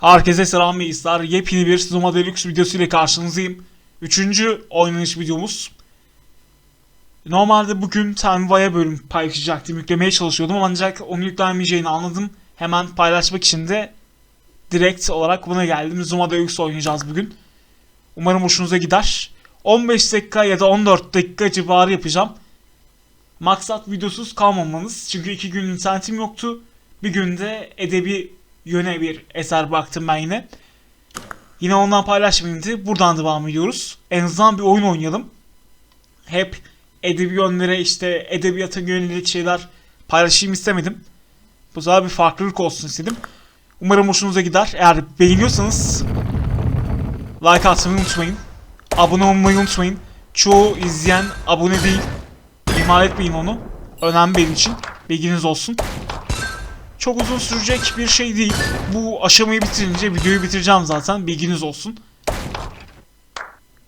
Herkese selam iyisler. Yepyeni bir Zuma Deluxe videosu ile karşınızdayım. Üçüncü oynanış videomuz. Normalde bugün Tenva'ya bölüm paylaşacaktım. Yüklemeye çalışıyordum ancak onu yüklenmeyeceğini anladım. Hemen paylaşmak için de direkt olarak buna geldim. Zuma Deluxe oynayacağız bugün. Umarım hoşunuza gider. 15 dakika ya da 14 dakika civarı yapacağım. Maksat videosuz kalmamanız. Çünkü iki gün internetim yoktu. Bir günde edebi yöne bir eser baktım ben yine. Yine ondan paylaşmayayım diye buradan devam ediyoruz. En azından bir oyun oynayalım. Hep edebi yönlere işte edebiyata yönelik şeyler paylaşayım istemedim. Bu sefer bir farklılık olsun istedim. Umarım hoşunuza gider. Eğer beğeniyorsanız like atmayı unutmayın. Abone olmayı unutmayın. Çoğu izleyen abone değil. İhmal etmeyin onu. Önemli benim için. Bilginiz olsun. Çok uzun sürecek bir şey değil. Bu aşamayı bitirince videoyu bitireceğim zaten. Bilginiz olsun.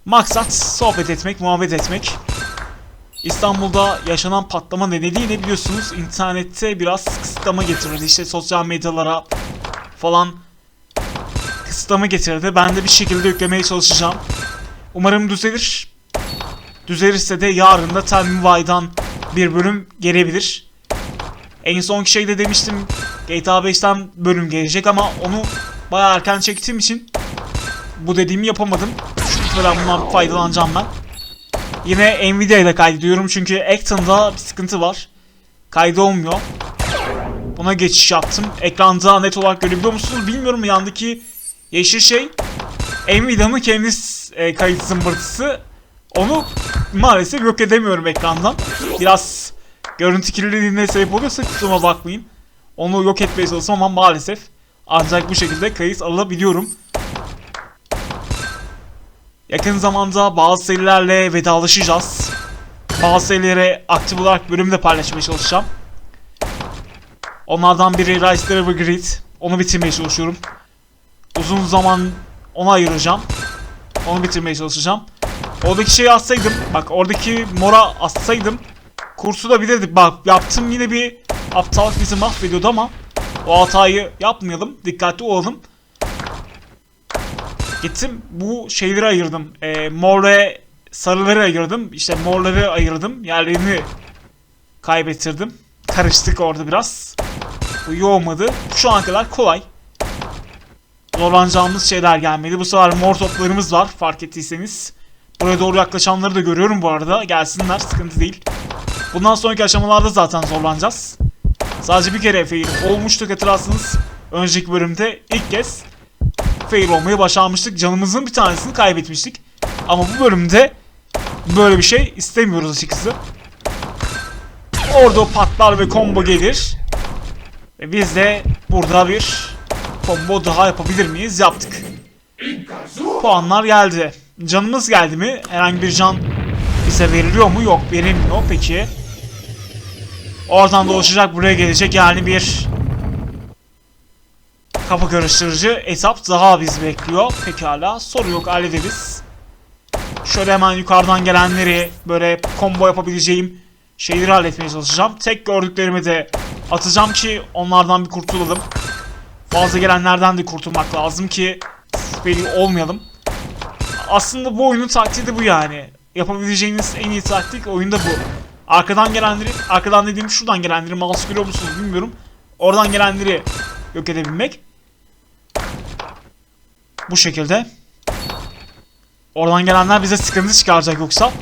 Maksat sohbet etmek, muhabbet etmek. İstanbul'da yaşanan patlama nedeniyle biliyorsunuz internette biraz kısıtlama getirdi. İşte sosyal medyalara falan kısıtlama getirdi. Ben de bir şekilde yüklemeye çalışacağım. Umarım düzelir. Düzelirse de yarın da Tell bir bölüm gelebilir. En son şey de demiştim GTA 5'ten bölüm gelecek ama onu bayağı erken çektiğim için bu dediğimi yapamadım. Falan bundan faydalanacağım ben. Yine Nvidia ile kaydediyorum çünkü Acton'da bir sıkıntı var. Kaydı olmuyor. Buna geçiş yaptım. Ekranda net olarak görebiliyor musunuz bilmiyorum yandaki yeşil şey Nvidia'nın kendi e, kayıt zımbırtısı. Onu maalesef yok edemiyorum ekrandan. Biraz görüntü kirliliğine sebep oluyorsa kusuruma bakmayın. Onu yok etmeye çalışsam ama maalesef ancak bu şekilde kayıt alabiliyorum. Yakın zamanda bazı serilerle vedalaşacağız. Bazı serilere aktif olarak bölümde paylaşmaya çalışacağım. Onlardan biri Rise Driver Grid. Onu bitirmeye çalışıyorum. Uzun zaman ona ayıracağım. Onu bitirmeye çalışacağım. Oradaki şeyi atsaydım, bak oradaki mora atsaydım kursu da bilirdik. Bak yaptım yine bir aptallık bizi mahvediyordu ama o hatayı yapmayalım. Dikkatli olalım. Gittim bu şeyleri ayırdım. E, mor ve sarıları ayırdım. İşte morları ayırdım. Yerlerini kaybettirdim. Karıştık orada biraz. Bu iyi olmadı. Şu ana kadar kolay. Zorlanacağımız şeyler gelmedi. Bu sefer mor toplarımız var fark ettiyseniz. Buraya doğru yaklaşanları da görüyorum bu arada. Gelsinler sıkıntı değil. Bundan sonraki aşamalarda zaten zorlanacağız. Sadece bir kere fail olmuştuk hatırlarsınız. Önceki bölümde ilk kez fail olmayı başarmıştık. Canımızın bir tanesini kaybetmiştik. Ama bu bölümde böyle bir şey istemiyoruz açıkçası. Orada patlar ve combo gelir. Ve biz de burada bir combo daha yapabilir miyiz? Yaptık. Puanlar geldi. Canımız geldi mi? Herhangi bir can bize veriliyor mu? Yok verilmiyor. Peki. Oradan dolaşacak buraya gelecek yani bir kafa karıştırıcı etap daha bizi bekliyor. Pekala soru yok hallederiz. Şöyle hemen yukarıdan gelenleri böyle combo yapabileceğim şeyleri halletmeye çalışacağım. Tek gördüklerimi de atacağım ki onlardan bir kurtulalım. Fazla gelenlerden de kurtulmak lazım ki veli olmayalım. Aslında bu oyunun taktiği de bu yani. Yapabileceğiniz en iyi taktik oyunda bu. Arkadan gelenleri, arkadan dediğim şuradan gelenleri mouse görüyor musunuz bilmiyorum. Oradan gelenleri yok edebilmek. Bu şekilde. Oradan gelenler bize sıkıntı çıkaracak yoksa.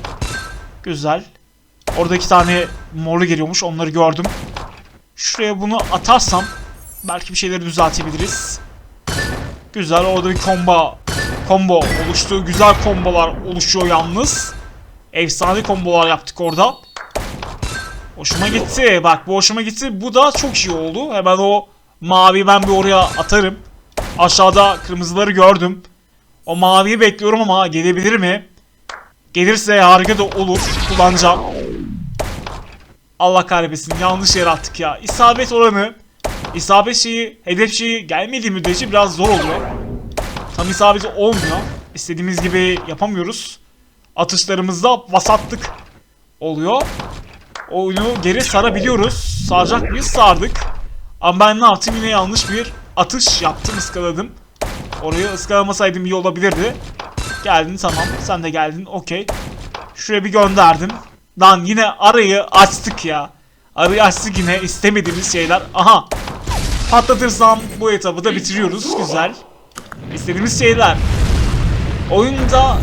Güzel. Orada iki tane morlu geliyormuş onları gördüm. Şuraya bunu atarsam belki bir şeyleri düzeltebiliriz. Güzel orada bir combo combo oluştu. Güzel kombolar oluşuyor yalnız. Efsane kombolar yaptık orada. Hoşuma gitti. Bak bu hoşuma gitti. Bu da çok iyi oldu. Hemen o mavi ben bir oraya atarım. Aşağıda kırmızıları gördüm. O maviyi bekliyorum ama gelebilir mi? Gelirse harika da olur. Kullanacağım. Allah kahretsin yanlış yer attık ya. İsabet oranı isabet şeyi, hedef şeyi gelmediği müddetçe biraz zor oluyor. Tam isabeti olmuyor. İstediğimiz gibi yapamıyoruz. Atışlarımızda vasatlık oluyor. Oyunu geri sarabiliyoruz. Saracak mıyız? Sardık. Ama ben ne yaptım? Yine yanlış bir atış yaptım, ıskaladım. Orayı ıskalamasaydım iyi olabilirdi. Geldin tamam. Sen de geldin. Okey. Şuraya bir gönderdim. Lan yine arayı açtık ya. Arayı açtık yine istemediğimiz şeyler. Aha. Patlatırsam bu etabı da bitiriyoruz. Güzel. İstediğimiz şeyler. Oyunda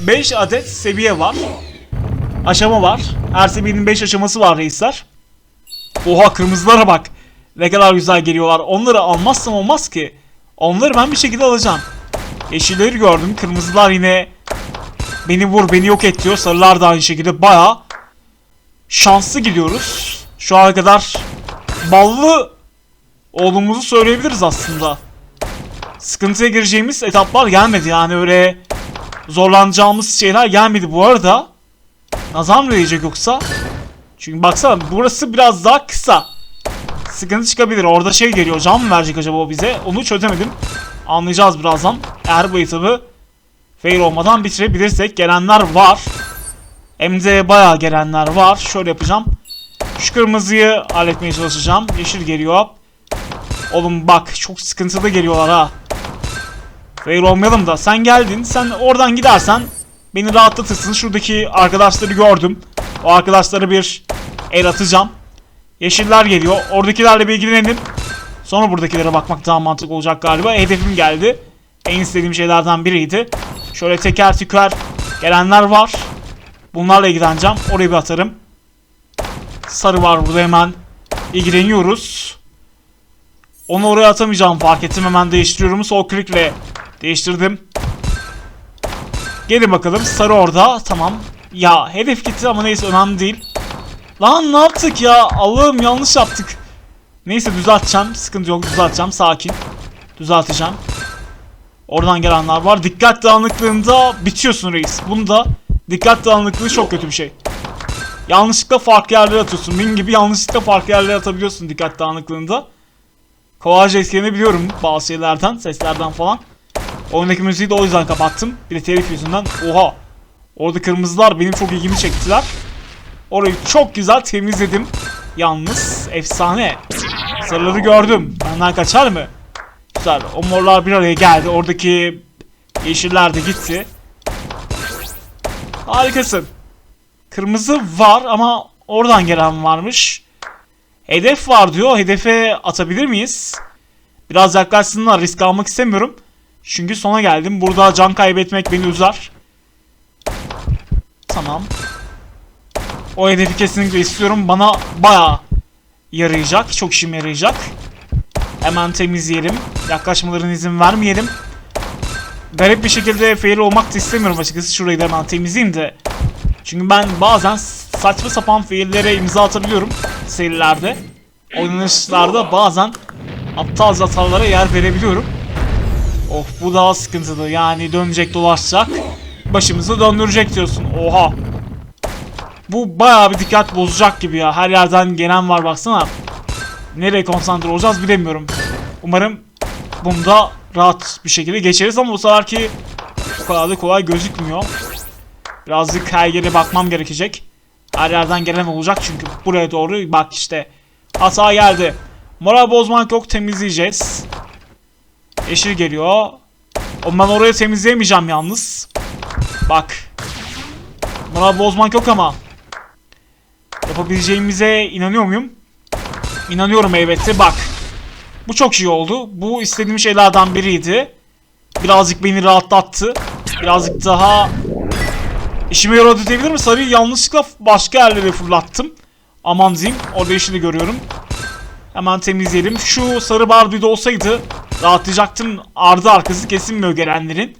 5 adet seviye var. Aşama var. Her seviyenin 5 aşaması var reisler. Oha kırmızılara bak. Ne kadar güzel geliyorlar. Onları almazsam olmaz ki. Onları ben bir şekilde alacağım. Yeşilleri gördüm. Kırmızılar yine beni vur beni yok et diyor. Sarılar da aynı şekilde baya şanslı gidiyoruz. Şu ana kadar ballı olduğumuzu söyleyebiliriz aslında. Sıkıntıya gireceğimiz etaplar gelmedi yani öyle zorlanacağımız şeyler gelmedi bu arada. Nazar mı değecek yoksa? Çünkü baksana burası biraz daha kısa. Sıkıntı çıkabilir. Orada şey geliyor. Can mı verecek acaba o bize? Onu çözemedim. Anlayacağız birazdan. Eğer bu etabı fail olmadan bitirebilirsek. Gelenler var. De bayağı gelenler var. Şöyle yapacağım. Şu kırmızıyı halletmeye çalışacağım. Yeşil geliyor. Oğlum bak çok sıkıntılı geliyorlar ha. Fail olmayalım da sen geldin. Sen oradan gidersen beni rahatlatırsın. Şuradaki arkadaşları gördüm. O arkadaşlara bir el atacağım. Yeşiller geliyor. Oradakilerle bir ilgilenelim. Sonra buradakilere bakmak daha mantıklı olacak galiba. Hedefim geldi. En istediğim şeylerden biriydi. Şöyle teker tüker gelenler var. Bunlarla ilgileneceğim. Oraya bir atarım. Sarı var burada hemen. İlgileniyoruz. Onu oraya atamayacağım fark ettim. Hemen değiştiriyorum. Sol klikle değiştirdim. Gelin bakalım. Sarı orada. Tamam. Ya hedef gitti ama neyse önemli değil. Lan ne yaptık ya? Allah'ım yanlış yaptık. Neyse düzelteceğim. Sıkıntı yok düzelteceğim. Sakin. Düzelteceğim. Oradan gelenler var. Dikkat dağınıklığında bitiyorsun reis. Bunda dikkat dağınıklığı çok kötü bir şey. Yanlışlıkla farklı yerlere atıyorsun. Benim gibi yanlışlıkla farklı yerlere atabiliyorsun dikkat dağınıklığında. Kolayca etkilenebiliyorum bazı şeylerden, seslerden falan. Oyundaki müziği de o yüzden kapattım. Bir de telif yüzünden. Oha. Orada kırmızılar benim çok ilgimi çektiler. Orayı çok güzel temizledim. Yalnız efsane. Sarıları gördüm. Benden kaçar mı? Güzel. O morlar bir araya geldi. Oradaki yeşiller de gitti. Harikasın. Kırmızı var ama oradan gelen varmış. Hedef var diyor. Hedefe atabilir miyiz? Biraz yaklaşsınlar. Risk almak istemiyorum. Çünkü sona geldim. Burada can kaybetmek beni üzer. Tamam. O hedefi kesinlikle istiyorum. Bana baya yarayacak. Çok işime yarayacak. Hemen temizleyelim. Yaklaşmalarına izin vermeyelim. Garip bir şekilde fail olmak da istemiyorum açıkçası. Şurayı da hemen temizleyeyim de. Çünkü ben bazen saçma sapan faillere imza atabiliyorum serilerde. Oynanışlarda bazen aptal hatalara yer verebiliyorum. Of bu daha sıkıntılı. Yani dönecek dolaşacak. Başımızı döndürecek diyorsun. Oha. Bu bayağı bir dikkat bozacak gibi ya. Her yerden gelen var baksana. Nereye konsantre olacağız bilemiyorum. Umarım bunda rahat bir şekilde geçeriz ama bu seferki o kadar da kolay gözükmüyor. Birazcık her yere bakmam gerekecek. Her yerden gelen olacak çünkü buraya doğru bak işte. Hata geldi. Moral bozmak yok temizleyeceğiz. Yeşil geliyor. O ben orayı temizleyemeyeceğim yalnız. Bak. Moral bozmak yok ama. Yapabileceğimize inanıyor muyum? İnanıyorum elbette. Bak. Bu çok iyi oldu. Bu istediğim şeylerden biriydi. Birazcık beni rahatlattı. Birazcık daha işime yaradı diyebilir mi? Sarıyı yanlışlıkla başka yerlere fırlattım. Aman diyeyim. Orada yeşili görüyorum. Hemen temizleyelim. Şu sarı Barbie'de olsaydı rahatlayacaktım. Ardı arkası kesilmiyor gelenlerin.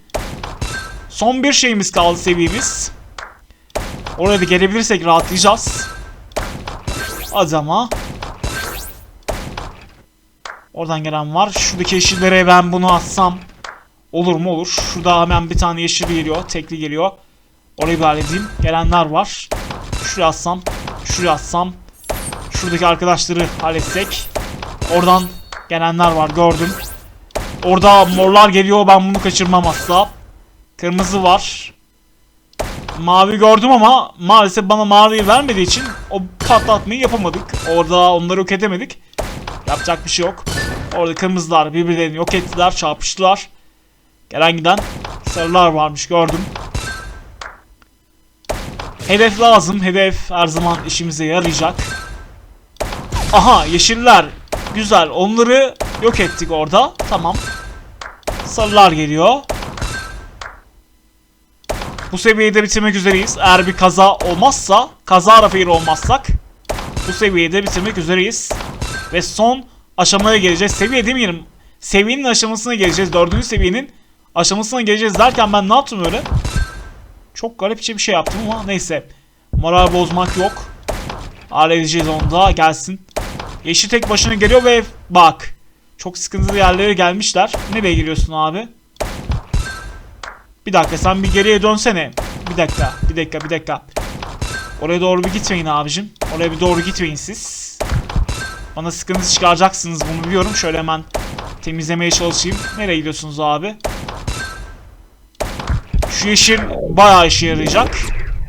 Son bir şeyimiz kaldı seviyemiz. Oraya da gelebilirsek rahatlayacağız. Hadi ama. Oradan gelen var. Şuradaki yeşillere ben bunu atsam olur mu olur. Şurada hemen bir tane yeşil geliyor. Tekli geliyor. Orayı bir halledeyim. Gelenler var. Şuraya atsam. Şuraya atsam. Şuradaki arkadaşları halletsek. Oradan gelenler var gördüm. Orada morlar geliyor. Ben bunu kaçırmam asla. Kırmızı var. Mavi gördüm ama maalesef bana maviyi vermediği için o patlatmayı yapamadık. Orada onları yok edemedik. Yapacak bir şey yok. Orada kırmızılar birbirlerini yok ettiler, çarpıştılar. Gelen giden sarılar varmış gördüm. Hedef lazım. Hedef her zaman işimize yarayacak. Aha yeşiller. Güzel. Onları yok ettik orada. Tamam. Sarılar geliyor. Bu seviyede bitirmek üzereyiz. Eğer bir kaza olmazsa, kaza rafir olmazsak bu seviyede bitirmek üzereyiz. Ve son aşamaya geleceğiz. Seviye demeyelim. Seviyenin aşamasına geleceğiz. Dördüncü seviyenin aşamasına geleceğiz derken ben ne yaptım öyle? Çok garipçe bir şey yaptım ama neyse. Moral bozmak yok. Halledeceğiz onu da gelsin. Yeşil tek başına geliyor ve bak. Çok sıkıntılı yerlere gelmişler. Nereye giriyorsun abi? Bir dakika sen bir geriye dönsene. Bir dakika, bir dakika, bir dakika. Oraya doğru bir gitmeyin abicim. Oraya bir doğru gitmeyin siz. Bana sıkıntı çıkaracaksınız bunu biliyorum. Şöyle hemen temizlemeye çalışayım. Nereye gidiyorsunuz abi? Şu yeşil bayağı işe yarayacak.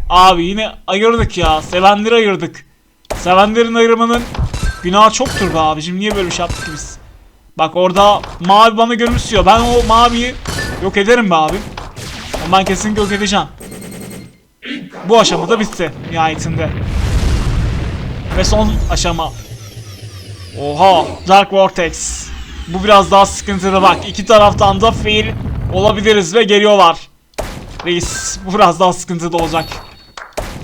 Abi yine ayırdık ya. Sevenleri ayırdık. Sevenlerin ayırmanın günahı çoktur be abicim. Niye böyle bir şey yaptık ki biz? Bak orada mavi bana gülümsüyor. Ben o maviyi yok ederim be abim. Onu Ben kesinlikle yok edeceğim. Bu aşamada bitti nihayetinde. Ve son aşama. Oha Dark Vortex. Bu biraz daha sıkıntılı bak. iki taraftan da fail olabiliriz ve geliyorlar. Reis bu biraz daha sıkıntılı olacak.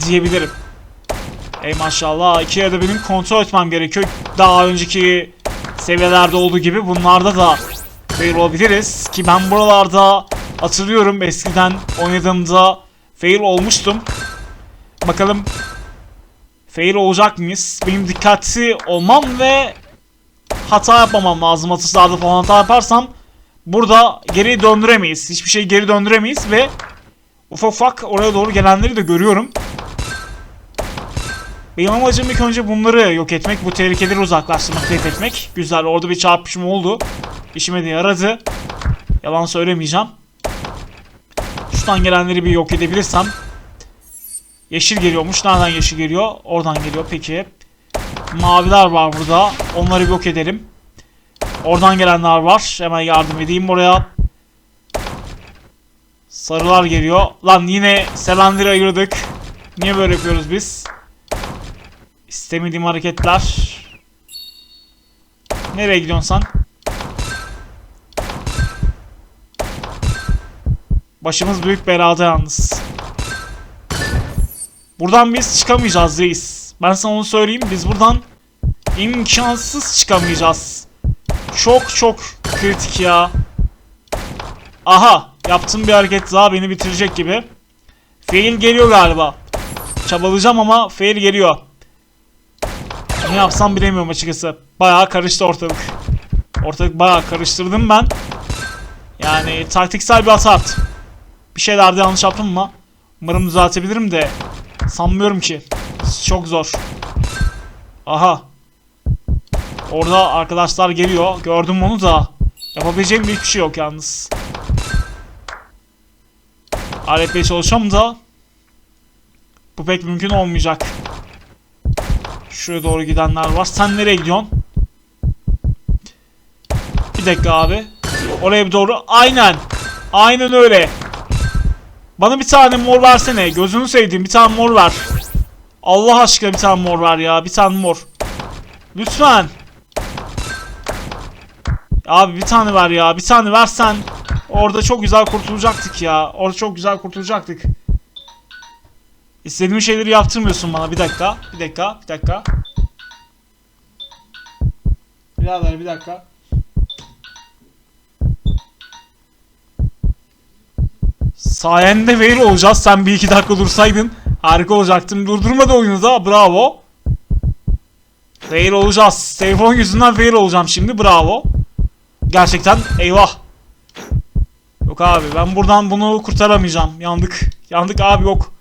Diyebilirim. Ey maşallah iki yerde benim kontrol etmem gerekiyor. Daha önceki seviyelerde olduğu gibi bunlarda da fail olabiliriz. Ki ben buralarda hatırlıyorum eskiden oynadığımda fail olmuştum. Bakalım fail olacak mıyız? Benim dikkatli olmam ve hata yapmamam lazım. Atışlarda falan hata yaparsam burada geri döndüremeyiz. Hiçbir şey geri döndüremeyiz ve ufak ufak oraya doğru gelenleri de görüyorum. Benim amacım ilk önce bunları yok etmek, bu tehlikeleri uzaklaştırmak, tehdit etmek. Güzel, orada bir çarpışma oldu. İşime de yaradı. Yalan söylemeyeceğim. Şuradan gelenleri bir yok edebilirsem. Yeşil geliyormuş. Nereden yeşil geliyor? Oradan geliyor. Peki. Maviler var burada. Onları yok edelim. Oradan gelenler var. Hemen yardım edeyim oraya. Sarılar geliyor. Lan yine sevenleri ayırdık. Niye böyle yapıyoruz biz? İstemediğim hareketler. Nereye gidiyorsun sen? Başımız büyük belada yalnız. Buradan biz çıkamayacağız reis. Ben sana onu söyleyeyim. Biz buradan imkansız çıkamayacağız. Çok çok kritik ya. Aha. Yaptığım bir hareket daha beni bitirecek gibi. Fail geliyor galiba. Çabalayacağım ama fail geliyor. Ne yapsam bilemiyorum açıkçası. Bayağı karıştı ortalık. Ortalık bayağı karıştırdım ben. Yani taktiksel bir hata yaptım. Bir şeylerde yanlış yaptım ama umarım düzeltebilirim de sanmıyorum ki. Çok zor. Aha. Orada arkadaşlar geliyor. Gördüm onu da. Yapabileceğim hiçbir şey yok yalnız. Halletmeye çalışıyorum da bu pek mümkün olmayacak. Şuraya doğru gidenler var. Sen nereye gidiyorsun? Bir dakika abi. Oraya bir doğru. Aynen. Aynen öyle. Bana bir tane mor versene. Gözünü sevdiğim bir tane mor ver. Allah aşkına bir tane mor ver ya. Bir tane mor. Lütfen. Abi bir tane ver ya. Bir tane versen. Orada çok güzel kurtulacaktık ya. Orada çok güzel kurtulacaktık. İstediğim şeyleri yaptırmıyorsun bana. Bir dakika. Bir dakika. Bir dakika. Birader bir dakika. Sayende fail olacağız. Sen bir iki dakika dursaydın. Harika olacaktım. Durdurmadı oyunu da. Bravo. Fail olacağız. Telefon yüzünden fail olacağım şimdi. Bravo. Gerçekten eyvah. Yok abi ben buradan bunu kurtaramayacağım. Yandık. Yandık abi yok.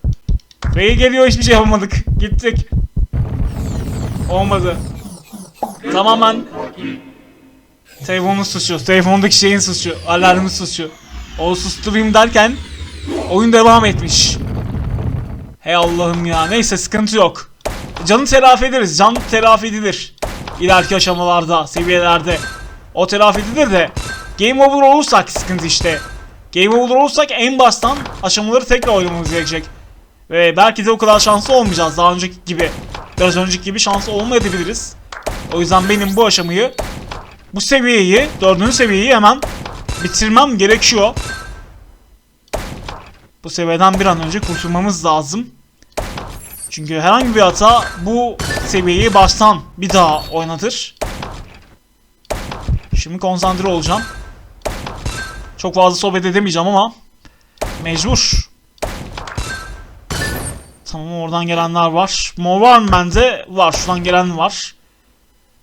Fail geliyor hiçbir şey yapamadık. Gittik. Olmadı. Tamamen telefonun suçu. Telefondaki şeyin suçu. Alarmın suçu. O susturayım derken oyun devam etmiş. Hey Allah'ım ya. Neyse sıkıntı yok. Canı telafi ederiz. Can telafi edilir. İleriki aşamalarda, seviyelerde. O telafi edilir de Game over olursak sıkıntı işte. Game over olursak en baştan aşamaları tekrar oynamamız gerekecek. Ve belki de o kadar şanslı olmayacağız daha önceki gibi. Biraz önceki gibi şanslı olmayabiliriz. O yüzden benim bu aşamayı, bu seviyeyi, dördüncü seviyeyi hemen bitirmem gerekiyor. Bu seviyeden bir an önce kurtulmamız lazım. Çünkü herhangi bir hata bu seviyeyi baştan bir daha oynatır. Şimdi konsantre olacağım. Çok fazla sohbet edemeyeceğim ama mecbur. Tamam oradan gelenler var. Mor var mı bende? Var. Şuradan gelen var.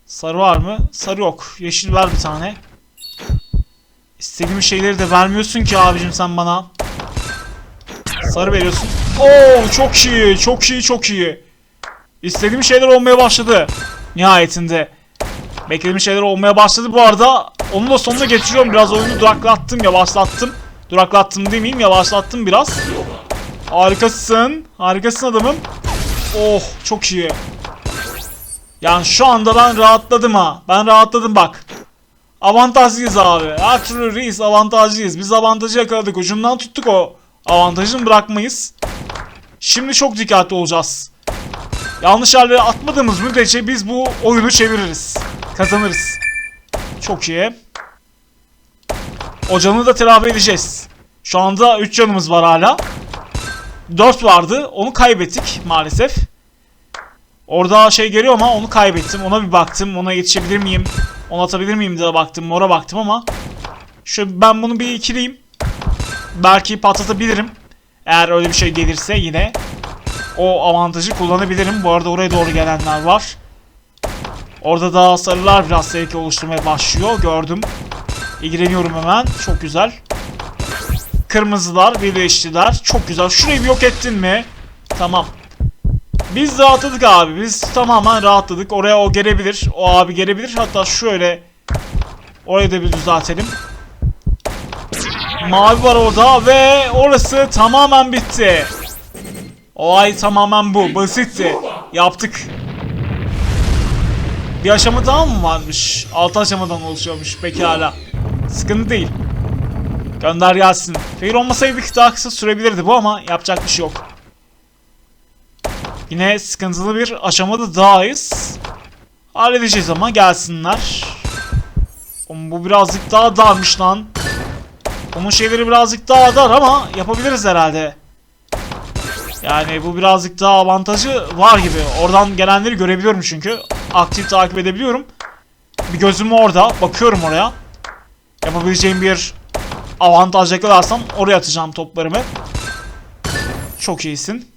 Sarı var mı? Sarı yok. Yeşil ver bir tane. İstediğim şeyleri de vermiyorsun ki abicim sen bana. Sarı veriyorsun. Oo çok iyi. Çok iyi. Çok iyi. İstediğim şeyler olmaya başladı. Nihayetinde. Beklediğim şeyler olmaya başladı. Bu arada onu da sonuna getiriyorum. Biraz oyunu duraklattım, yavaşlattım. Duraklattım demeyeyim, yavaşlattım biraz. Harikasın. Harikasın adamım. Oh çok iyi. Yani şu anda ben rahatladım ha. Ben rahatladım bak. Avantajlıyız abi. Her türlü reis avantajlıyız. Biz avantajı yakaladık. Ucundan tuttuk o avantajını bırakmayız. Şimdi çok dikkatli olacağız. Yanlış yerlere atmadığımız müddetçe biz bu oyunu çeviririz. Kazanırız. Çok iyi. O canı da telafi edeceğiz. Şu anda 3 canımız var hala. 4 vardı. Onu kaybettik maalesef. Orada şey geliyor ama onu kaybettim. Ona bir baktım. Ona yetişebilir miyim? Onu atabilir miyim diye baktım. Mora baktım ama. Şu ben bunu bir ikileyim. Belki patlatabilirim. Eğer öyle bir şey gelirse yine. O avantajı kullanabilirim. Bu arada oraya doğru gelenler var. Orada da sarılar biraz tehlike oluşturmaya başlıyor. Gördüm. İlgileniyorum hemen. Çok güzel. Kırmızılar birleştiler. Çok güzel. Şurayı yok ettin mi? Tamam. Biz rahatladık abi. Biz tamamen rahatladık. Oraya o gelebilir. O abi gelebilir. Hatta şöyle orayı da bir düzeltelim. Mavi var orada ve orası tamamen bitti. Olay tamamen bu. Basitti. Yaptık. Bir aşama daha mı varmış? 6 aşamadan oluşuyormuş. Pekala. Sıkıntı değil. Gönder gelsin. Fail olmasaydık daha kısa sürebilirdi bu ama yapacak bir şey yok. Yine sıkıntılı bir aşamada dahayız. Halledeceğiz ama gelsinler. Oğlum bu birazcık daha darmış lan. Onun şeyleri birazcık daha dar ama yapabiliriz herhalde. Yani bu birazcık daha avantajı var gibi. Oradan gelenleri görebiliyorum çünkü. Aktif takip edebiliyorum. Bir gözüm orada. Bakıyorum oraya. Yapabileceğim bir avantaj yakalarsam oraya atacağım toplarımı. Çok iyisin.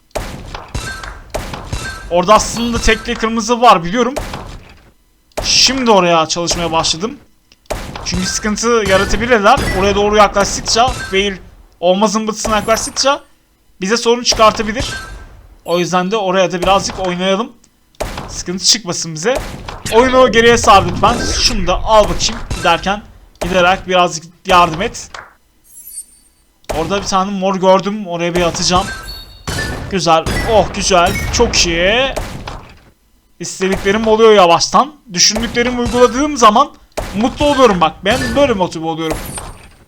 Orada aslında tekli kırmızı var biliyorum. Şimdi oraya çalışmaya başladım. Çünkü sıkıntı yaratabilirler. Oraya doğru yaklaştıkça, fail olma zımbırtısına yaklaştıkça bize sorun çıkartabilir. O yüzden de oraya da birazcık oynayalım. Sıkıntı çıkmasın bize. Oyunu geriye sar lütfen. Şunu da al bakayım giderken. Giderek birazcık yardım et. Orada bir tane mor gördüm. Oraya bir atacağım. Güzel. Oh güzel. Çok iyi. İstediklerim oluyor yavaştan. Düşündüklerimi uyguladığım zaman mutlu oluyorum bak. Ben böyle motive oluyorum.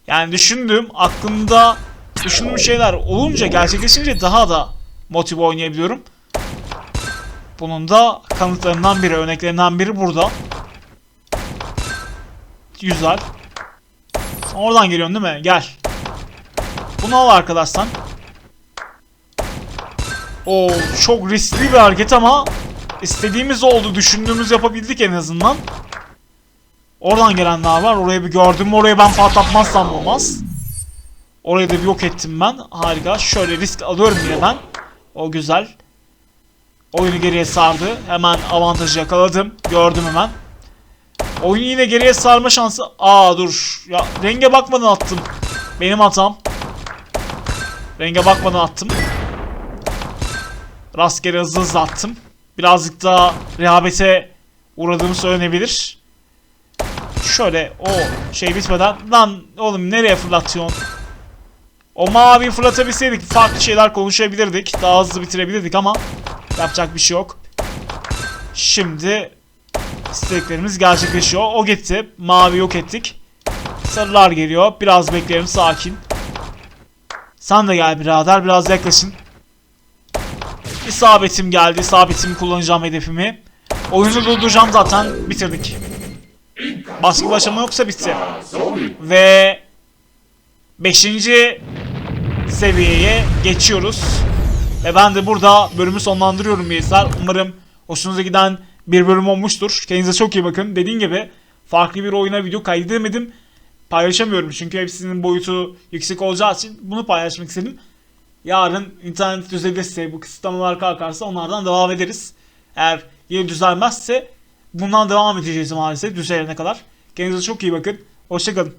Yani düşündüğüm, aklımda düşündüğüm şeyler olunca, gerçekleşince daha da motive oynayabiliyorum. Bunun da kanıtlarından biri, örneklerinden biri burada. Güzel. Oradan geliyorsun değil mi? Gel. Bunu al arkadaşlar. O çok riskli bir hareket ama istediğimiz oldu. Düşündüğümüz yapabildik en azından. Oradan gelenler var. Orayı bir gördüm. Orayı ben patlatmazsam olmaz. Orayı da bir yok ettim ben. Harika. Şöyle risk alıyorum yine ben. O güzel. Oyunu geriye sardı. Hemen avantajı yakaladım. Gördüm hemen. Oyunu yine geriye sarma şansı. Aa dur. Ya renge bakmadan attım. Benim hatam. Renge bakmadan attım. Rastgele hızlı hızlı attım. Birazcık daha rehavete uğradığımı söylenebilir. Şöyle o şey bitmeden lan oğlum nereye fırlatıyorsun? O mavi fırlatabilseydik farklı şeyler konuşabilirdik. Daha hızlı bitirebilirdik ama yapacak bir şey yok. Şimdi isteklerimiz gerçekleşiyor. O gitti. Mavi yok ettik. Sarılar geliyor. Biraz bekleyelim sakin. Sen de gel birader biraz yaklaşın. İsabetim geldi. İsabetimi kullanacağım hedefimi. Oyunu durduracağım zaten. Bitirdik. Başka bir yoksa bitti. Ve 5. seviyeye geçiyoruz. Ve ben de burada bölümü sonlandırıyorum gençler. Umarım hoşunuza giden bir bölüm olmuştur. Kendinize çok iyi bakın. Dediğim gibi farklı bir oyuna video kaydedemedim. Paylaşamıyorum çünkü hepsinin boyutu yüksek olacağı için bunu paylaşmak istedim. Yarın internet düzelirse bu kısıtlamalar kalkarsa onlardan devam ederiz. Eğer yine düzelmezse bundan devam edeceğiz maalesef düzelene kadar. Kendinize çok iyi bakın. Hoşçakalın.